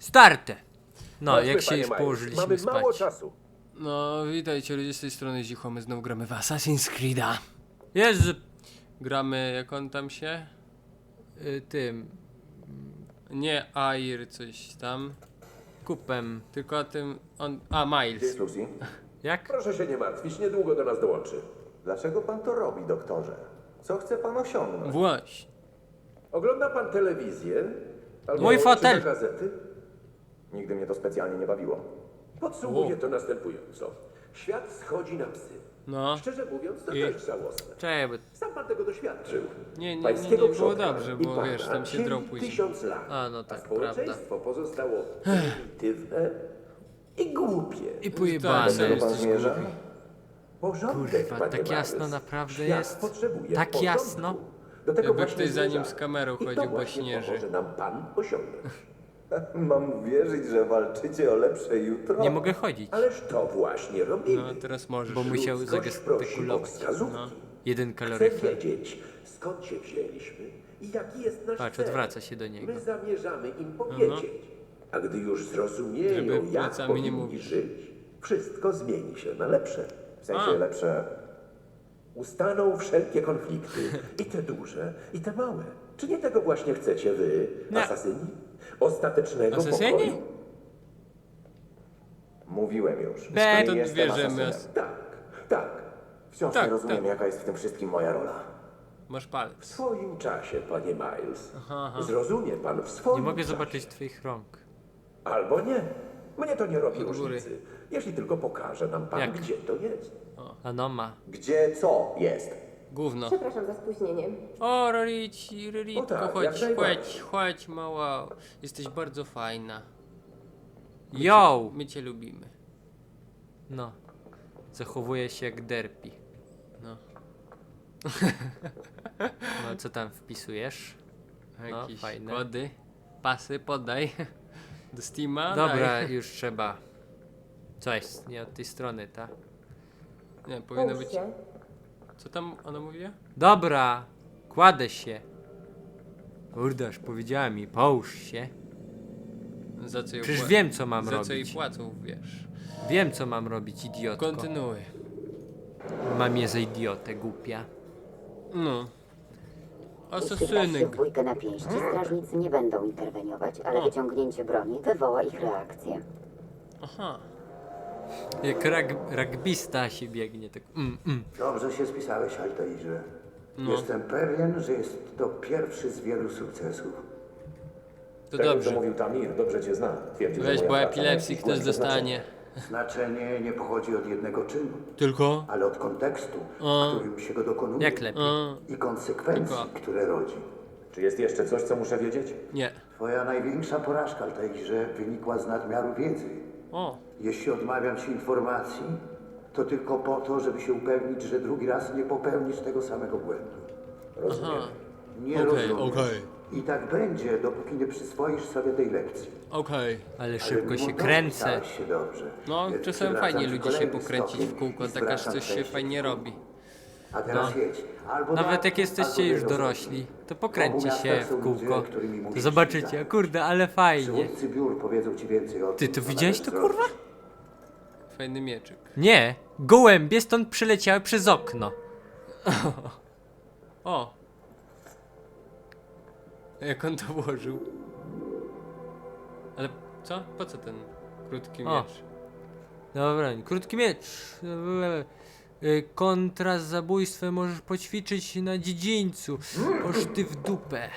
Starte! No, Chodźmy, jak się panie już położyliśmy Mamy spać. mało czasu. No, witajcie ludzie z tej strony Zicho, my znowu gramy w Assassin's Creed'a. Jezu, Gramy, jak on tam się? y, tym Nie Air coś tam, kupem. tylko tym, on, a Gdzie Miles. jest Lucy? Jak? Proszę się nie martwić, niedługo do nas dołączy. Dlaczego pan to robi, doktorze? Co chce pan osiągnąć? Właśnie. Ogląda pan telewizję? Albo Mój czyta fotel. gazety? Nigdy mnie to specjalnie nie bawiło. Podsumuję to następująco. Świat schodzi na psy. No. Szczerze mówiąc, to I- dość żałosne. Czekaj, bo... Sam pan tego doświadczył. Nie, nie, nie, Pańskiego nie było przodka dobrze, i bo pana wiesz, tam się później. tysiąc lat. A, no tak, a społeczeństwo prawda. pozostało prymitywne i głupie. I Tak, pojebane. serio. Czego pan jesteś zmierza? głupi. Porządek, Kurwa, panie tak jasno naprawdę Świat jest. Potrzebuje Tak porządku. jasno. Do tego Jakby właśnie ktoś za nim zmierzamy. z kamerą I to chodził, bo właśnie śnieży. pomoże nam pan osiągnąć. Mam wierzyć, że walczycie o lepsze jutro? Nie mogę chodzić, Ależ to właśnie robimy. No, teraz możesz. bo musiał Ludzkość prosi o wskazówki. No. Jeden Chcę kaloryfer. wiedzieć, skąd się wzięliśmy i jaki jest nasz Patrz, cel. odwraca się do niego. My zamierzamy im powiedzieć. A gdy już zrozumieją, Żeby jak plecami nie powinni mówić. żyć, wszystko zmieni się na lepsze. W sensie A. lepsze... Ustaną wszelkie konflikty, i te duże, i te małe. Czy nie tego właśnie chcecie wy, Nie. asasyni? Ostatecznego Asasyni? pokoju? Mówiłem już. Nie Stąd jestem asasynem. Tak, tak. Wciąż Tak, nie rozumiem, tak. jaka jest w tym wszystkim moja rola. Masz W palec. swoim czasie, panie Miles. Aha. Zrozumie pan w swoim Nie mogę czasie. zobaczyć twoich rąk. Albo nie. Mnie to nie robi góry. różnicy. Jeśli tylko pokaże nam pan, Jak? gdzie to jest. A no ma. Gdzie co jest? Gówno. Przepraszam za spóźnienie. O, Rorici, Roritko, tak, jak chodź, najbardziej. chodź, chodź, mała. Jesteś bardzo fajna. Yo! My cię lubimy. No. Zachowuje się jak derpi. No. No, co tam wpisujesz? Jakieś fajne. kody, pasy, podaj. Do Steama, Dobra, daj. już trzeba. Co jest? Nie od tej strony, ta. Nie, powinno Połóż być... się. Co tam ona mówiła? Dobra, kładę się. Kurde, aż powiedziała mi, połóż się. Za co Przecież pła- wiem, co mam Za co jej robić. płacą, wiesz. Wiem, co mam robić, idiotko. Kontynuuj. Mam je za idiotę, głupia. No. Jeśli dasz się Asasynek. w bójkę na pięści, strażnicy nie będą interweniować, ale wyciągnięcie broni wywoła ich reakcję. Aha. Jak rag, rugbista się biegnie, tak mm, mm. Dobrze się spisałeś, Altairze. No. Jestem pewien, że jest to pierwszy z wielu sukcesów. To Tego, co dobrze. mówił Tamir, dobrze cię znam. Twierdził, Weź, bo praca ma epilepsji jakieś ktoś dostanie. Znaczenie nie pochodzi od jednego czynu, Tylko? ale od kontekstu, w którym się go dokonuje Jak lepiej? A, i konsekwencji, Tylko. które rodzi. znaczenie. Czy jest jeszcze coś, co muszę wiedzieć? nie. Twoja największa porażka, Altairze, wynikła z nadmiaru wiedzy. O, Jeśli odmawiam ci informacji, to tylko po to, żeby się upewnić, że drugi raz nie popełnisz tego samego błędu. Rozumiem. Nie Okej, rozumiesz. okej. I tak będzie, dopóki nie przyswoisz sobie tej lekcji. okej. Ale Ale szybko się to kręcę. Się dobrze. No, Więc czasem przywracam fajnie ci ludzie się kolejny pokręcić w kółko, i tak aż zwracam coś się fajnie robi. A teraz jedź. Albo Nawet tak, jak jesteście albo już nie dorośli, to pokręćcie Obu się w są ludzie, kółko. którymi To zobaczycie, tak. kurde, ale fajnie. Przywódcy biur powiedzą ci więcej o Ty tym, to co widziałeś to, kurwa? Fajny mieczyk. Nie, gołębie stąd przyleciały przez okno. O! Jak on to włożył? Ale co? Po co ten krótki O. miecz? Dobra, krótki miecz. Y, Kontra z zabójstwem możesz poćwiczyć na dziedzińcu. Oż ty w dupę.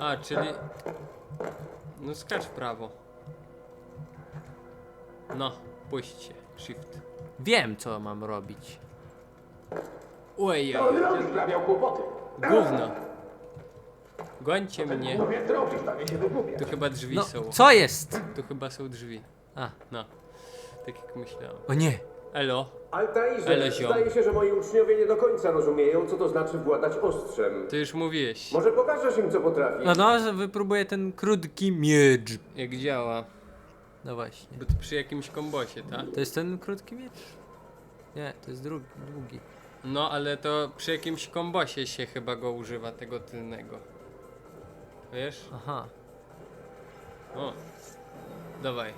A, czyli... No skacz w prawo. No, puść się. Shift. Wiem, co mam robić. Ojej, On sprawiał kłopoty. gówno. Gońcie mnie. Tak się wygłupia. Tu chyba drzwi No, są. co jest? Tu chyba są drzwi. A, No. Tak jak myślałem. o nie. Elo. Altairze, Ale ziom. zdaje się, że moi uczniowie nie do końca rozumieją, co to znaczy władać ostrzem. Ty już mówiłeś. Może pokażesz im, co potrafisz? No, no, że wypróbuję ten krótki miecz. Jak działa. No właśnie. Bo to przy jakimś kombosie, tak? To jest ten krótki miecz? Nie, to jest drugi. długi. No, ale to przy jakimś kombosie się chyba go używa, tego tylnego. Wiesz? Aha. O. Dawaj.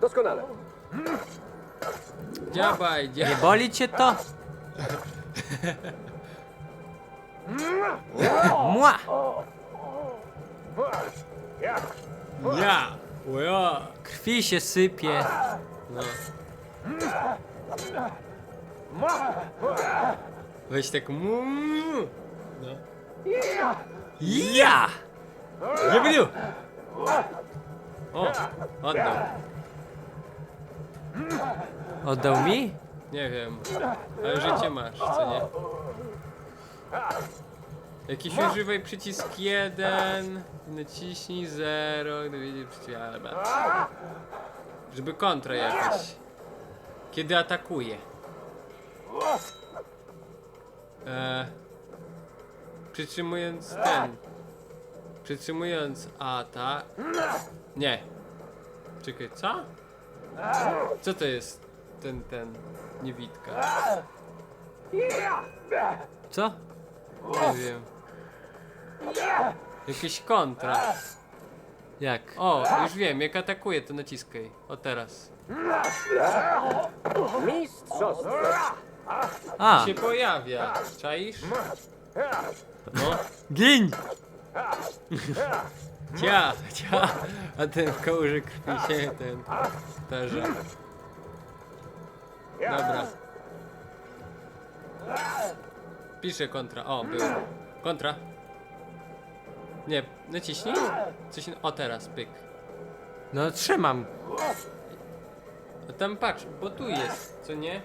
Doskonale. Dziabaj, Nie dziabaj. boli cię to? Mła! Ja! Ła! Krwi się sypie. No. Weź tak mu. No. Ja! Nie byliu! O! Oddał. Oddał mi? Nie wiem. Ale życie masz, co nie? Jakiś używaj przycisk 1, naciśnij 0, dowiedzieć przycisk, ale ba. Żeby kontra jakaś. Kiedy atakuje. E, przytrzymując ten. Przytrzymując atak. Nie. Czekaj, co? Co to jest ten, ten, niewidka? Co? Nie wiem. Jakieś kontra. Jak? O, już wiem, jak atakuje, to naciskaj. O teraz. Mistrzostwo. A! Się pojawia. Czaisz? No. Gin! Cia, cia. A ten w kołże krwi się ten tarza. Dobra. Piszę kontra. O, był. Kontra. Nie, naciśnij. Coś. O, teraz, pyk. No trzymam. A tam patrz, bo tu jest, co nie?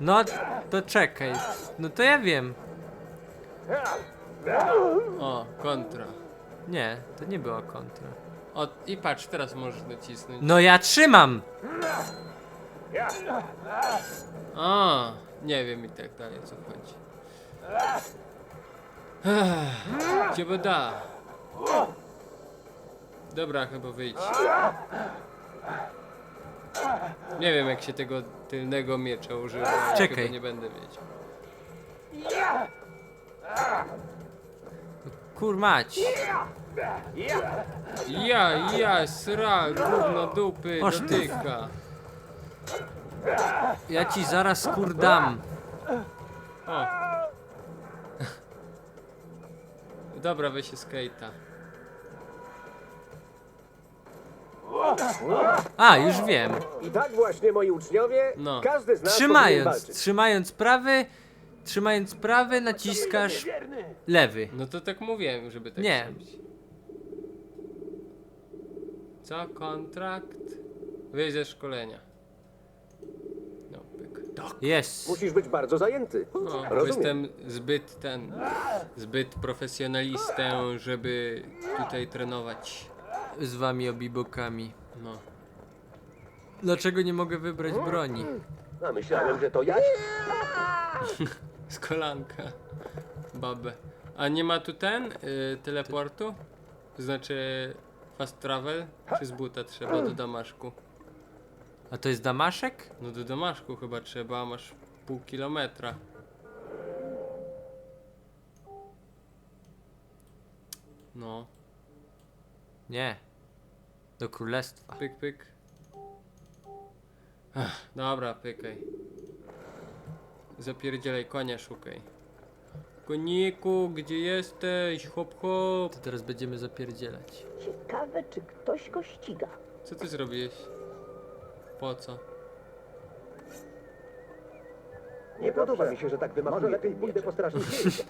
No to czekaj. No to ja wiem. O, kontra. Nie, to nie była kontra. O, i patrz, teraz możesz nacisnąć. No ja trzymam! A, nie wiem i tak dalej, co chodzi. Ciebie da. Dobra, chyba wyjdź. Nie wiem, jak się tego tylnego miecza używa. ale Czekaj. Chyba nie będę wiedział. Kurmać. Ja, ja, sra, gówno dupy, ty. dotyka. Ja ci zaraz kurdam. O. Dobra, weź się skate'a. A, już wiem. I tak właśnie, moi uczniowie, No. każdy z nas powinien Trzymając, walczyć. trzymając prawy, trzymając prawy naciskasz lewy. No to tak mówiłem, żeby tak Nie. zrobić. Co? Kontrakt? Wyjść ze szkolenia. No, pyk. Jest. Musisz być bardzo zajęty. No, bo Rozumiem. jestem zbyt ten, zbyt profesjonalistę, żeby tutaj trenować. Z wami obibokami. No. Dlaczego nie mogę wybrać broni? A myślałem, że to ja. Z kolanka. Babę. A nie ma tu ten, y, teleportu? Znaczy fast travel? Czy z buta trzeba do Damaszku? A to jest Damaszek? No do Damaszku chyba trzeba, a masz pół kilometra. No, Nie. Do królestwa. pyk, pyk. Ach, dobra, pykaj. Zapierdzielaj konia, szukaj. Koniku, gdzie jesteś? Hop, hop. To teraz będziemy zapierdzielać. Ciekawe, czy ktoś go ściga. Co ty zrobiłeś? Po co? Nie podoba mi się, że tak wymachuje. Może lepiej pójdę po strażnicy.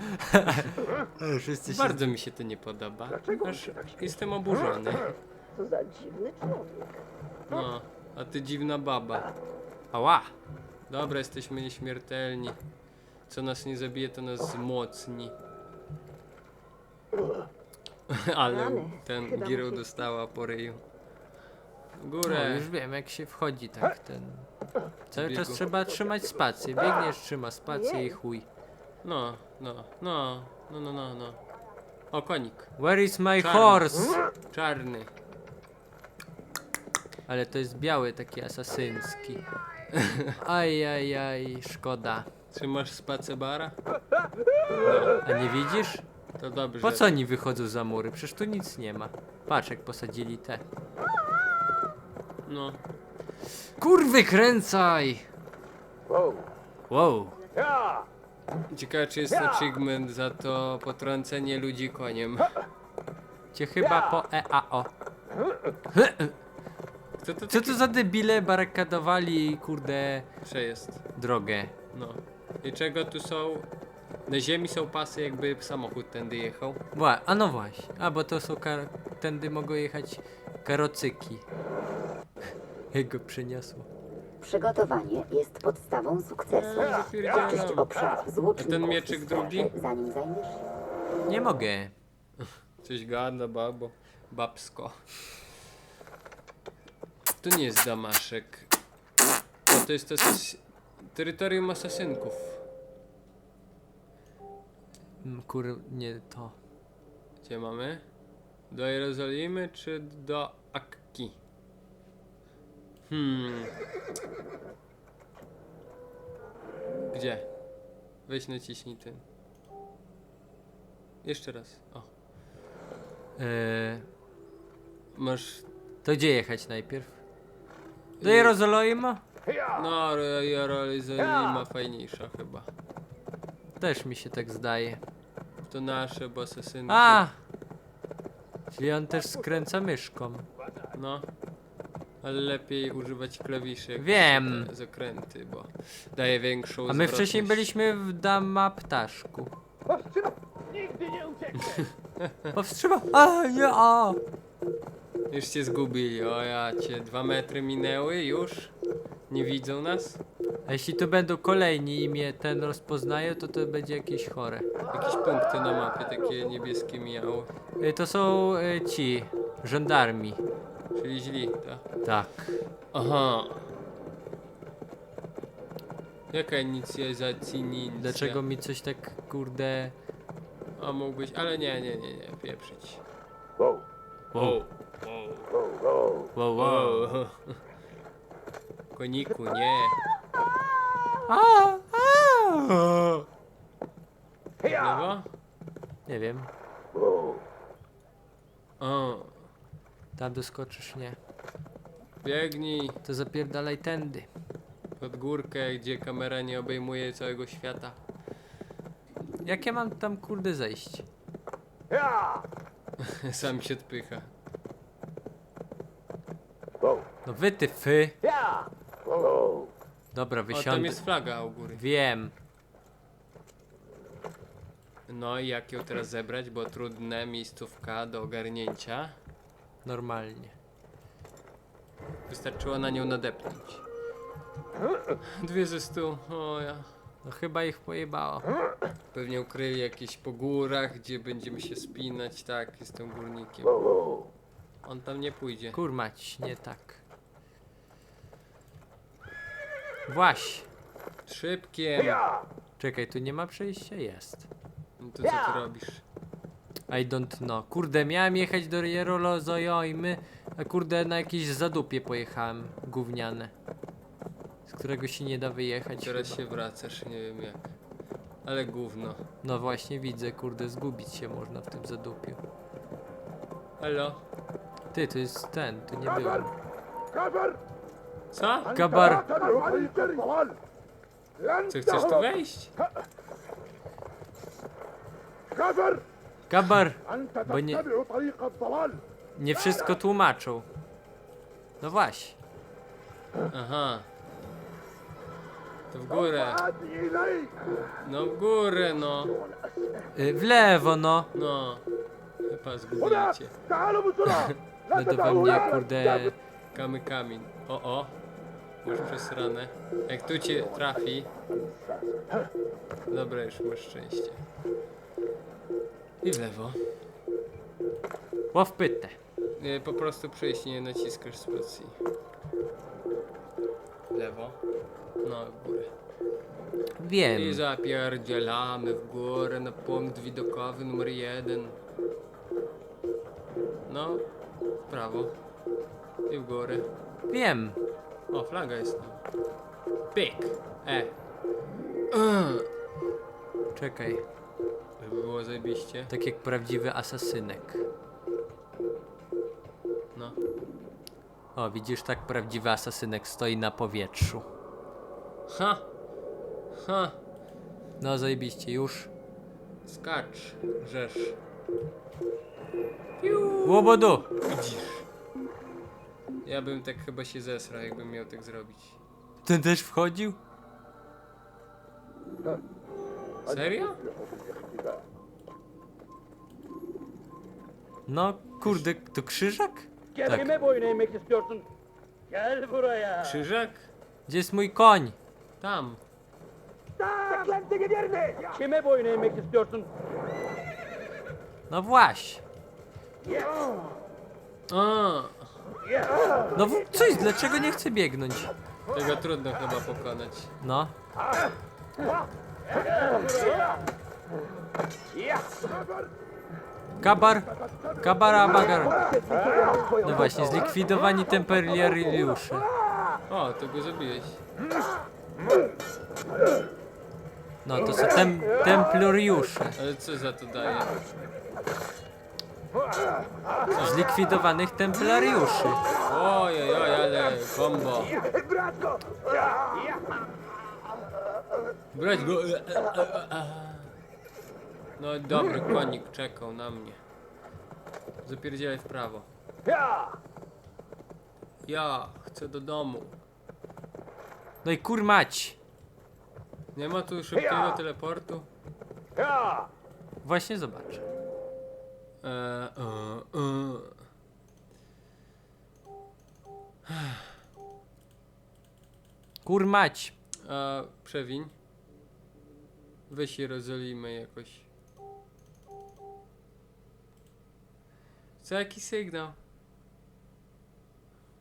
Wszyscy się... Bardzo mi się to nie podoba. Dlaczego on Aż się tak jestem oburzony. Co za dziwny człowiek. No, a ty dziwna baba. Ała! Dobra, jesteśmy nieśmiertelni. Co nas nie zabije, to nas wzmocni. Ale Rany. ten Chyba Giro musi- dostała po ryju. W No, górę. już wiem jak się wchodzi tak ten... Cały Biegu. czas trzeba trzymać spację. Biegniesz, trzyma spację i chuj. No, no, no, no, no, no, no. O, konik. Where is my Czarny. horse? Czarny. Ale to jest biały, taki asasyncki. Aj, aj, aj, szkoda. Trzymasz spacę bara? A nie widzisz? To dobrze. Po co oni wychodzą za mury? Przecież tu nic nie ma. Patrz jak posadzili te. No. Kurwy kręcaj! Wow. Ciekawe, czy jest achievement za to potrącenie ludzi koniem. Cię chyba po EAO. Kto to Co to za debile barykadowali, kurde, przejazd? drogę? No. I czego tu są? Na ziemi są pasy, jakby samochód tędy jechał. Wła, a no właśnie. A, bo to są kar... tędy mogą jechać karocyki. Jego przeniosło. Przygotowanie jest podstawą sukcesu. Eee, zapierdzielam. Oczyść obszar z łuczników A ten mieczyk i straży, drugi? Zanim zajmiesz się Nie mogę. Coś gada, babo. Babsko. To nie jest Damaszek. No to jest to s- terytorium asasynków. Mm, Kur... nie to. Gdzie mamy? Do Jerozolimy czy do Akki? Hmm. Gdzie? Weź naciśnij ten. Jeszcze raz. O. Eee, Masz. to gdzie jechać najpierw? Do Jerozolima? No, Jerozolima fajniejsza chyba. Też mi się tak zdaje. To nasze, bo asasynki. A! Czyli on też skręca myszką. No. Ale lepiej używać klawiszy. jak Wiem. są te Zakręty, bo daje większą A my wcześniej byliśmy w Dama Ptaszku. Nigdy nie ucieknie! Powstrzymał! A, nie, a! Już cię zgubili, o ja cię. Dwa metry minęły już? Nie widzą nas? A jeśli tu będą kolejni i mnie ten rozpoznaje, to to będzie jakieś chore. Jakieś punkty na mapie takie niebieskie mijały. Y, To są y, ci, żandarmi. Czyli źli, tak? Tak. Aha. Jaka inicjacyjna? Dlaczego mi coś tak, kurde... A mógł być, ale nie, nie, nie, nie, pieprzyć. Wow, Wow, wow, wow. Koniku, nie. A, a. Lewo? Nie wiem. O, tam doskoczysz, nie. biegnij To zapierdalaj tędy. pod górkę, gdzie kamera nie obejmuje całego świata. Jak ja mam tam, kurde, zejść? Sam się odpycha. Wow, No wy ty fy. wow. Dobra, O, tam wysiądę. jest flaga u góry. Wiem. No i jak ją teraz zebrać, bo trudne miejscówka do ogarnięcia. Normalnie. Wystarczyło na nią nadepnąć. Dwie ze stu, o ja. No chyba ich pojebało. Pewnie ukryli jakieś po górach, gdzie będziemy się spinać, tak, jestem górnikiem. On tam nie pójdzie. Kurmać, nie tak. Właś. Szybkiem! Czekaj, tu nie ma przejścia? Jest. No to co ty robisz? I don't know. Kurde, miałem jechać do Jerolozojojmy, a kurde na jakieś zadupie pojechałem. Gówniane którego się nie da wyjechać. Teraz chyba. się wracasz, nie wiem jak. Ale gówno. No właśnie widzę, kurde, zgubić się można w tym zadupiu. Halo? Ty, to jest ten, to nie byłem. Co? Gabar! Co, chcesz tu wejść? Gabar! Bo nie... Nie wszystko tłumaczą. No właśnie. Aha. To w górę. No w górę, no. Y, w lewo, no. No. Chyba zgubicie. No to we mnie, kurde. Kamy kamień. O, o. Masz przesrane. Jak tu cię trafi. Dobra, już masz szczęście. I w lewo. Ław pytę. Y, po prostu przyjść, nie naciskasz spacji. W Lewo. No, w górę. Wiem. I zapierdzielamy w górę na punkt widokowy numer jeden. No, w prawo. I w górę. Wiem. O, flaga jest tam. Pyk. E. Czekaj. Żeby było zajebiście. Tak jak prawdziwy asasynek. No. O, widzisz, tak prawdziwy asasynek stoi na powietrzu. Ha! Ha! No, zajebiście, już. Skacz, rzesz. Łobodu! Ja bym tak chyba się zesrał, jakbym miał tak zrobić. Ten też wchodził? Serio? No, kurde, to krzyżak? Gel Tak. kime boyun eğmek istiyorsun? Gel buraya. Krzyżak? Gdzie jest mój koń? Tam. Kime boyun eğmek istiyorsun? No właśnie. A, No w- coś, dlaczego nie chce biegnąć? tego trudno chyba pokonać. No. Kabar, kabara bagar. No właśnie, zlikwidowani templariusze. O, to go zabiłeś. No to są tem, templariusze. Ale co za to daje? Zlikwidowanych templariuszy. Ojej, oj, ale combo. Brać go. e, e, e. No dobry konik czekał na mnie. Zapierdzielaj w prawo. Ja chcę do domu. No i kurmać. Nie ma tu szybkiego teleportu? Właśnie zobacz. E, e, e. Kurmać. A przewiń. Weź Jerozolimę jakoś. Co jaki sygnał?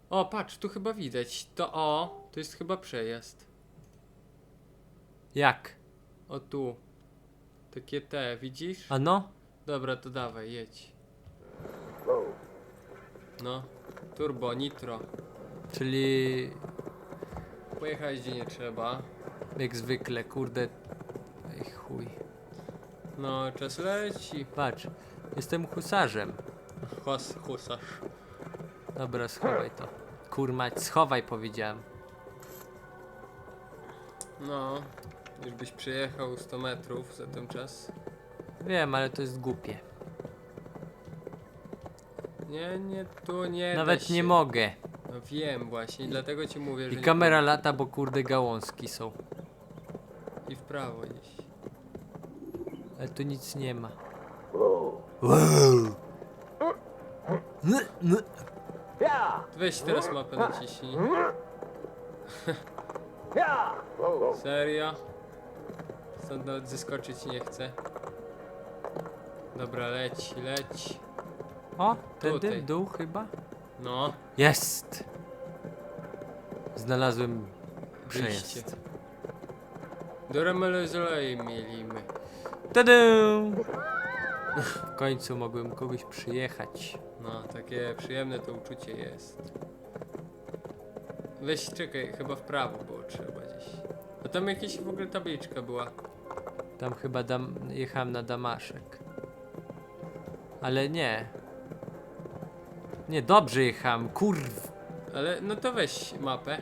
O, patrz, tu chyba widać. To o, to jest chyba przejazd. Jak? O tu. Takie te, widzisz? A no? Dobra, to dawaj, jedź. No, turbo, nitro. Czyli Pojechałeś gdzie nie trzeba. jak zwykle, kurde. Ej chuj. No, czas leci. Patrz, jestem husarzem. Hus, husarz. Dobra, schowaj to. Kurmać, schowaj powiedziałem. No, już byś przejechał 100 metrów za ten czas. Wiem, ale to jest głupie. Nie, nie, tu nie. da Nawet nie się. mogę. No wiem właśnie, dlatego ci mówię, że I nie kamera lata, bo kurde gałązki są. I w prawo gdzieś. Ale tu nic nie ma. Weź teraz mapę naciśnij. Serio? Stąd nawet zeskoczyć nie chcę. Dobra, leć, leć. O, tędy Tutaj. w dół chyba? No, Jest! Znalazłem Wyjście. przejazd. do Remelezolei mielimy. Tadę! W końcu mogłem kogoś przyjechać. No, takie przyjemne to uczucie jest. Weź, czekaj, chyba w prawo było trzeba tam jakaś w ogóle tabliczka była. Tam chyba dam, jechałem na Damaszek. Ale nie. Nie, dobrze jechałem, kurw. Ale no to weź mapę.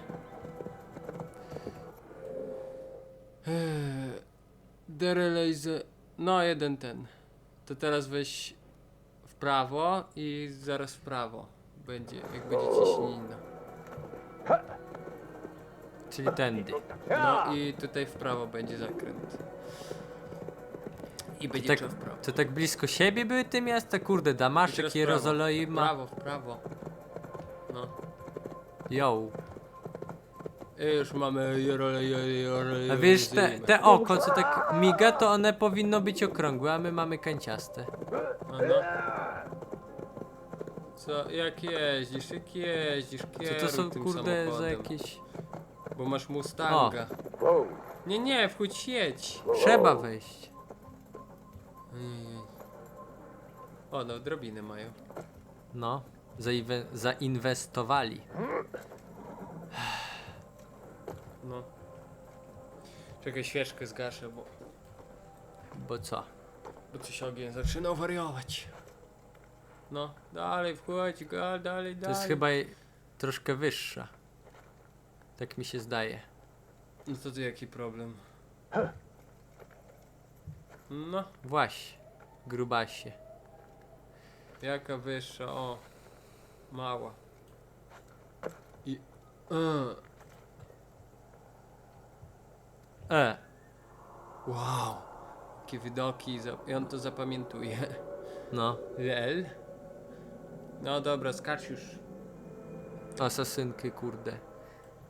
Eee, Derelejze. No, jeden ten. To teraz weź w prawo i zaraz w prawo. Będzie, jak będzie ciśnina. Czyli tędy. No i tutaj w prawo będzie zakręt. I będzie Tak, trzeba w prawo. to tak blisko siebie były te miasta? Kurde, I Damaszek, w prawo. W Jerozolima. prawo, w prawo. No. Yo. I już mamy Jorole, Jorole, A wiesz, te, te oko, co tak miga, to one powinno być okrągłe, a my mamy kanciaste. A no. Co, jak jeździsz, jak jeździsz, Co kieruj to są, tym kurde, za samochodem, jakieś... Bo masz Mustanga. Nie, nie, wchódź jedź. Trzeba wejść. Ojej. O, no, drobiny mają. No, zainwestowali. No. Czekaj, świeczkę zgaszę, bo... Bo co? Bo coś ogień zaczynał wariować. No, dalej wchodź, go, dalej, To dalej. jest chyba troszkę wyższa. Tak mi się zdaje. No to tu jaki problem? No, Właśnie. Grubasie. jaka wyższa, o. Mała. I... E. E, Wow. Jakie widoki, za- i on to zapamiętuje. no. L. No dobra, skacz już. Asasynky, kurde.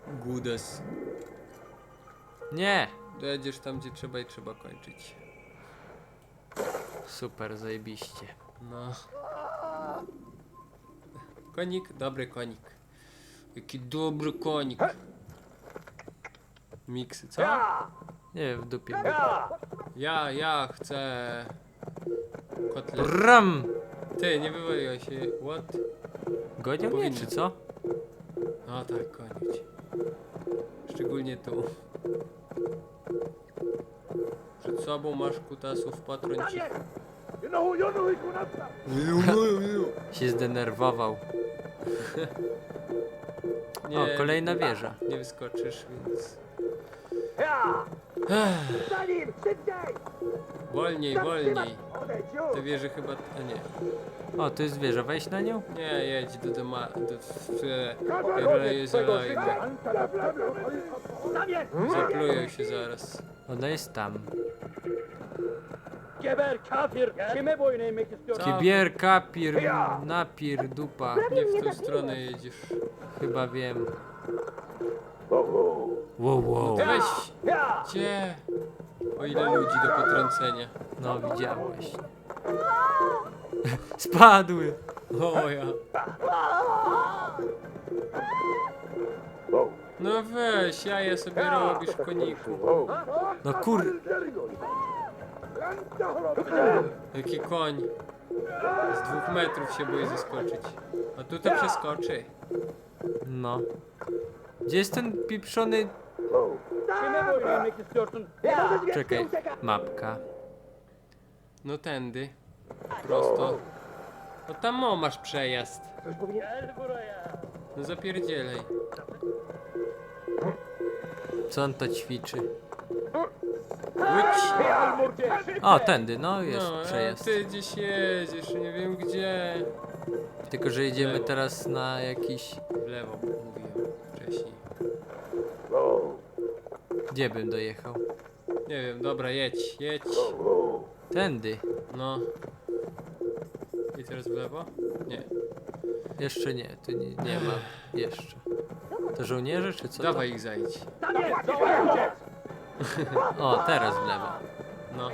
Gudes. Nie! Dojedziesz tam, gdzie trzeba i trzeba kończyć. Super, zajebiście. No. Konik, dobry konik. Jaki dobry konik. Miksy, co? Nie w dupie. Ja, ja chcę... Kotlet. Ram! Ty, nie wywaliło się. What? Gonią mnie, Powinno. czy co? No tak, gonić. Szczególnie tu. Przed sobą masz kutasów patroncich. Się zdenerwował. O, kolejna wieża. Nie wyskoczysz, więc... Wolniej, wolniej. Te wieże chyba... A nie. O, to jest wieża, wejść na nią? Nie, jedź do doma... do... w... Reje zalajmy. Zaplują się zaraz. Ona jest tam. Geber kafir. Kime boyun eğmek istiyorsun? Co? Kibier, kapir, napir, dupa. Nie w tą stronę jedziesz. Chyba wiem. Wow, wow. Weź! Gdzie? O ile ludzi do potrącenia. No, widziałeś. Spadły! O ja. No weź, jaja sobie robisz koniku. No kur... Jaki koń. Z dwóch metrów się boi zeskoczyć. A tu to przeskoczy. No. Gdzie jest ten pieprzony... Czekaj. Mapka. No tędy. Prosto. No tam o masz przejazd. No zapierdzielej. Co on to ćwiczy? Łycz. O, tędy, no jest No, a przejazd. ty gdzieś jedziesz, nie wiem gdzie. Tylko, że jedziemy teraz na jakiś... W lewo mówiłem wcześniej. Gdzie bym dojechał? Nie wiem, dobra, jedź, jedź. Tędy. No. I teraz w lewo? Nie. Jeszcze nie, tu nie, nie ma. Jeszcze. To żołnierze, czy co? Dawaj ich zajdź. O, teraz w lewo. No.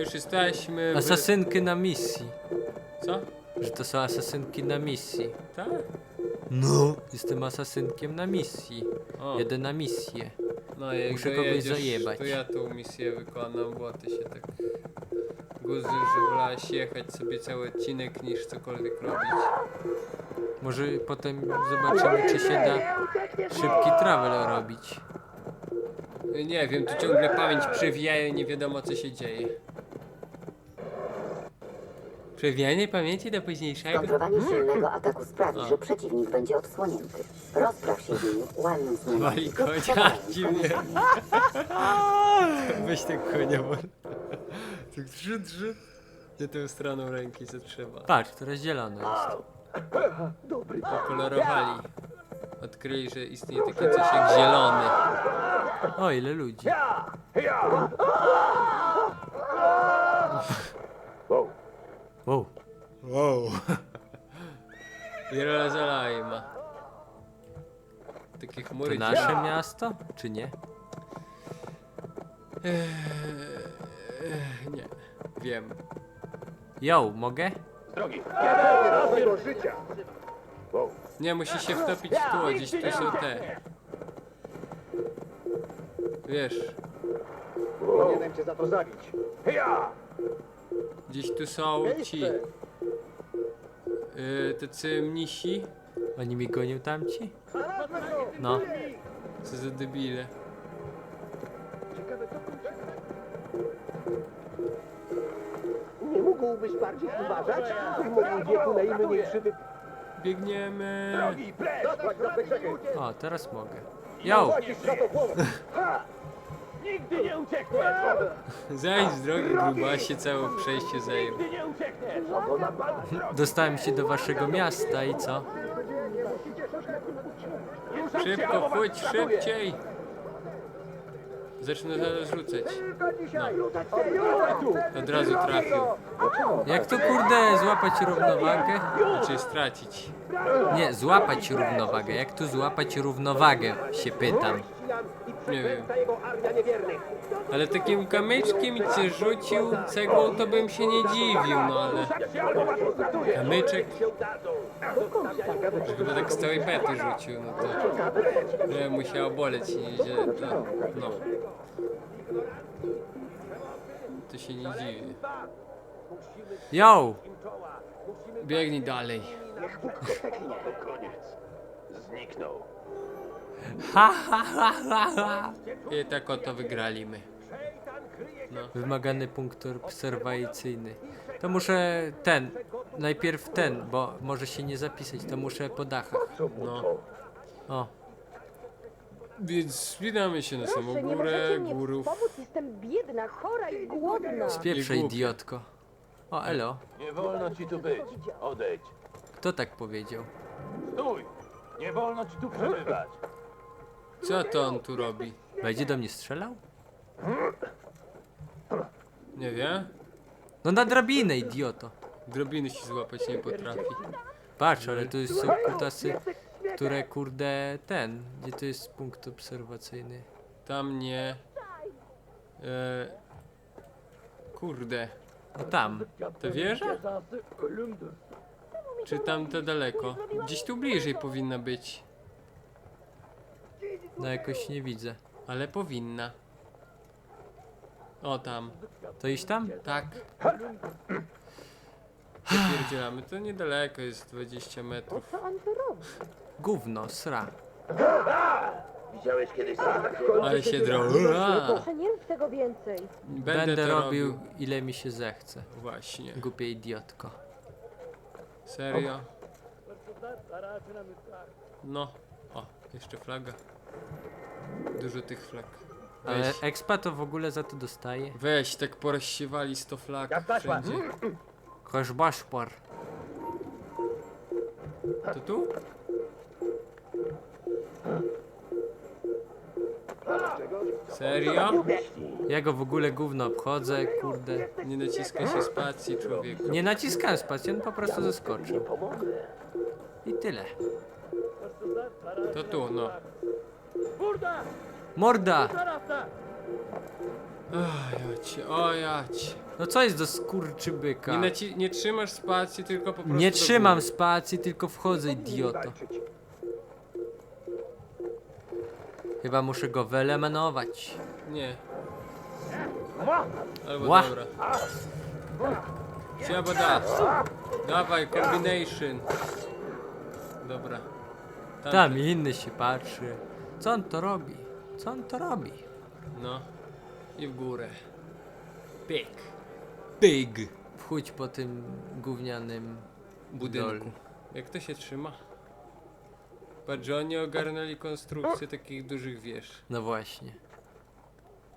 Już jesteśmy. W... Asasynky na misji. Co? Że to są asasynki na misji. Tak? No. Jestem asasynkiem na misji. O, Jedę na misję. no jak muszę kogoś dojedziesz, zajebać. To ja tą misję wykonam, bo ty się tak guzy, że wolałaś jechać sobie cały odcinek niż cokolwiek robić. Może potem zobaczymy, czy się da szybki travel robić. Nie wiem, tu ciągle pamięć przewijaje, nie wiadomo co się dzieje. Przewijanie pamięci do późniejszego? Kontrowanie silnego ataku sprawi, że przeciwnik będzie odsłonięty. Rozpraw się z nim, łamiąc Wali nienawist, konia, dziwnie. Weź ten konia, bo... Tak drzyt, drzyt. Nie tą stroną ręki, co trzeba. Patrz, teraz zielono jest. Pokolorowali. Odkryli, że istnieje takie coś jak zielony. O, ile ludzi. Wow. Wow. Jerozolima. Takie To chmury. nasze miasto, czy nie? Eee, nie. Wiem. Yo, mogę? Nie, musi się wtopić w tło, gdzieś tu są te. Wiesz, Powinienem cię za to zabić. gdzieś tu są ci. Yy, tacy mnisi. Oni mi gonią tamci? No. Co za debile. Mógłbyś bardziej uważać? W moim wieku najmniejszy wy... Biegniemy. O, teraz mogę. Yo! Nigdy nie uciekniesz! Zejdź z drogi, grubasie, całe przejście zajął. Nigdy nie uciekniesz! Dostałem się do waszego miasta i co? Szybko, chodź, szybciej! Zacznę zaraz rzucać. No. Od razu trafił. Jak to kurde złapać równowagę? Znaczy stracić. Nie, złapać równowagę. Jak tu złapać równowagę? Się pytam. Nie wiem. Ale takim kamyczkiem cię rzucił cegłą, to bym się nie dziwił, no ale... Kamyczek? Żeby tak z całej pety rzucił, no to... Że musiało boleć, nie, że to... No. To się nie dziwi. Yo! Biegnij dalej. Ha ha ha ha ha! I tak oto wygraliśmy. Wymagany punkt obserwacyjny. To muszę ten, najpierw ten, bo może się nie zapisać, to muszę po dachach. No. O, Więc wspinamy się na samą Proszę, nie górę, możecie mnie górów. pomóc? Jestem biedna, chora i głodna. spieprze I głupie. idiotko. O, elo. Nie wolno ci tu być. Odejdź. Kto tak powiedział? Stój! Nie wolno ci tu przebywać. Co to on tu robi? Będzie do mnie strzelał? Nie wie? No na drabinę, idioto. Drobiny się złapać nie potrafi. Patrz, ale tu są kutasy, które kurde ten. Gdzie to jest punkt obserwacyjny? Tam nie. E, kurde. No tam. To wieża? Czy tam to daleko? Gdzieś tu bliżej powinna być. No jakoś nie widzę. Ale powinna. O tam. To iść tam? Tak. Pierdzielamy. To niedaleko jest 20 metrów. Co on tu robi? Gówno, sra. Widziałeś kiedyś coś Ale się drą. Proszę, nie rób tego więcej. Będę, Będę to robił robił. ile mi się zechce. Właśnie. Głupie idiotko. Serio? No. O, jeszcze flaga. Dużo tych flag. Ale Weź, expa to w ogóle za to dostaje. weź tak porozsiewali 100 flag wszędzie. Koszbaszpor. To tu? Serio? Ja go w ogóle gówno obchodzę, kurde. Nie naciska się spacji, człowieku. Nie naciskałem spacji, on po prostu zaskoczył. I tyle. To tu, no. Burada! Morda! Tarafta! O, jacie, o jacie. No co jest do skurczybyka? Nie, naci- nie trzymasz spacji, tylko po prostu Nie do trzymam góry. spacji, tylko wchodzę, idioto. Chyba muszę go wyeliminować. Nie. Albo Ła. dobra. Trzeba dać. Dawaj, combination. Dobra. Tam inny się patrzy. Co on to robi? Co on to robi? No. I w górę. Pyk. Big. Wchódź po tym gównianym Budynku. dolu. Jak to się trzyma? Patrz, że oni ogarnęli konstrukcję takich dużych wież. No właśnie.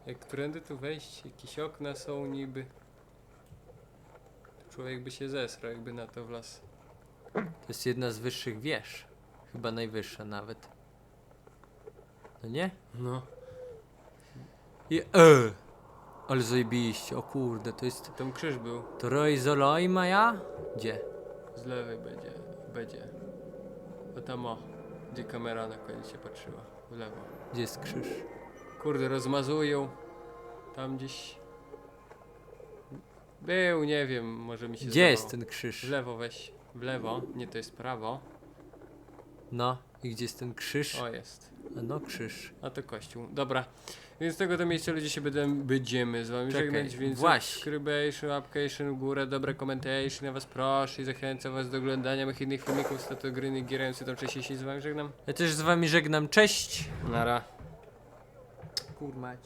Jak którędy tu wejść? Jakieś okna są niby. Człowiek by się zesrał, jakby na to wlazł. To jest jedna z wyższych wież. Chyba najwyższa nawet. No nie? No. I e! Ale zajebiście, o kurde, to jest... Tam krzyż był. Zoloi Maja? Gdzie? Z lewej będzie. Będzie. O tam o. Gdzie kamera na koniec się patrzyła. W lewo. Gdzie jest krzyż? Kurde, rozmazują. Tam gdzieś. Był, nie wiem, może mi się Gdzie zdawało. jest ten W krzyż? lewo weź. W lewo. Nie, to jest prawo. No, i gdzie jest ten krzyż? O, jest. A no, krzyż. A to kościół. Dobra. Więc z tego to miejsca ludzie się będą, będziemy z wami Czekaj, żegnać, więc właśnie. subscribation, application w górę, dobre comentation, ja was proszę i zachęcam was do oglądania moich innych filmików z tato gry Nigeriańcy, tam częściej się z wami żegnam. Ja też z wami żegnam, cześć! Nara. Kurmać.